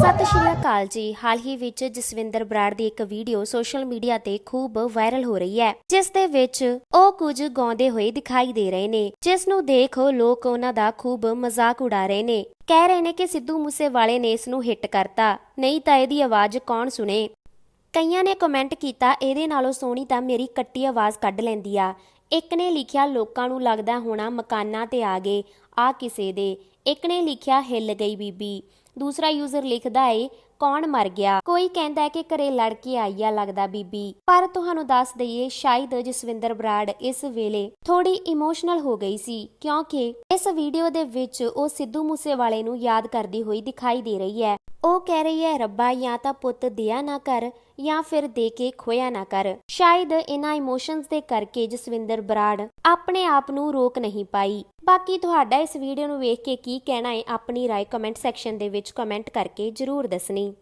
ਸਤਿ ਸ੍ਰੀ ਅਕਾਲ ਜੀ। ਹਾਲ ਹੀ ਵਿੱਚ ਜਸਵਿੰਦਰ ਬਰਾੜ ਦੀ ਇੱਕ ਵੀਡੀਓ ਸੋਸ਼ਲ ਮੀਡੀਆ ਤੇ ਖੂਬ ਵਾਇਰਲ ਹੋ ਰਹੀ ਹੈ, ਜਿਸ ਦੇ ਵਿੱਚ ਉਹ ਕੁਝ ਗਾਉਂਦੇ ਹੋਏ ਦਿਖਾਈ ਦੇ ਰਹੇ ਨੇ, ਜਿਸ ਨੂੰ ਦੇਖ ਲੋਕ ਉਹਨਾਂ ਦਾ ਖੂਬ ਮਜ਼ਾਕ ਉਡਾ ਰਹੇ ਨੇ। ਕਹਿ ਰਹੇ ਨੇ ਕਿ ਸਿੱਧੂ ਮੂਸੇਵਾਲੇ ਨੇ ਇਸ ਨੂੰ ਹਿੱਟ ਕਰਤਾ। ਨਹੀਂ ਤਾਂ ਇਹਦੀ ਆਵਾਜ਼ ਕੌਣ ਸੁਣੇ? ਕਈਆਂ ਨੇ ਕਮੈਂਟ ਕੀਤਾ, ਇਹਦੇ ਨਾਲੋਂ ਸੋਹਣੀ ਤਾਂ ਮੇਰੀ ਕੱਟੀ ਆਵਾਜ਼ ਕੱਢ ਲੈਂਦੀ ਆ। ਇੱਕ ਨੇ ਲਿਖਿਆ, ਲੋਕਾਂ ਨੂੰ ਲੱਗਦਾ ਹੋਣਾ ਮਕਾਨਾਂ ਤੇ ਆ ਗਏ, ਆ ਕਿਸੇ ਦੇ। ਇੱਕ ਨੇ ਲਿਖਿਆ, ਹਿੱਲ ਗਈ ਬੀਬੀ। ਦੂਸਰਾ ਯੂਜ਼ਰ ਲਿਖਦਾ ਏ, ਕੌਣ ਮਰ ਗਿਆ? ਕੋਈ ਕਹਿੰਦਾ ਹੈ ਕਿ ਘਰੇ ਲੜ ਆਈ ਆ ਲੱਗਦਾ ਬੀਬੀ। ਪਰ ਤੁਹਾਨੂੰ ਦੱਸ ਦਈਏ, ਸ਼ਾਇਦ ਜਸਵਿੰਦਰ ਬਰਾੜ ਇਸ ਵੇਲੇ ਥੋੜੀ ਇਮੋਸ਼ਨਲ ਹੋ ਗਈ ਸੀ, ਕਿਉਂਕਿ ਇਸ ਵੀਡੀਓ ਦੇ ਵਿੱਚ ਉਹ ਸਿੱਧੂ ਮੂਸੇਵਾਲੇ ਨੂੰ ਯਾਦ ਕਰਦੀ ਹੋਈ ਦਿਖਾਈ ਦੇ ਰਹੀ ਹੈ। ਉਹ ਕਹਿ ਰਹੀ ਹੈ, ਰੱਬਾ, ਜਾਂ ਤਾਂ ਪੁੱਤ ਦਿਆ ਨਾ ਕਰ, ਜਾਂ ਫਿਰ ਦੇ ਕੇ ਖੋਇਆ ਨਾ ਕਰ। ਸ਼ਾਇਦ ਇਹਨਾਂ ਇਮੋਸ਼ਨਸ ਦੇ ਕਰਕੇ ਜਸਵਿੰਦਰ ਬਰਾੜ ਆਪਣੇ ਆਪ ਨੂੰ ਰੋਕ ਨਹੀਂ ਪਾਈ। ਬਾਕੀ ਤੁਹਾਡਾ ਇਸ ਵੀਡੀਓ ਨੂੰ ਵੇਖ ਕੇ ਕੀ ਕਹਿਣਾ ਹੈ, ਆਪਣੀ ਰਾਏ ਕਮੈਂਟ ਸੈਕਸ਼ਨ ਦੇ ਵਿੱਚ ਕਮੈਂਟ ਕਰਕੇ ਜਰੂਰ ਦੱਸਣੀ।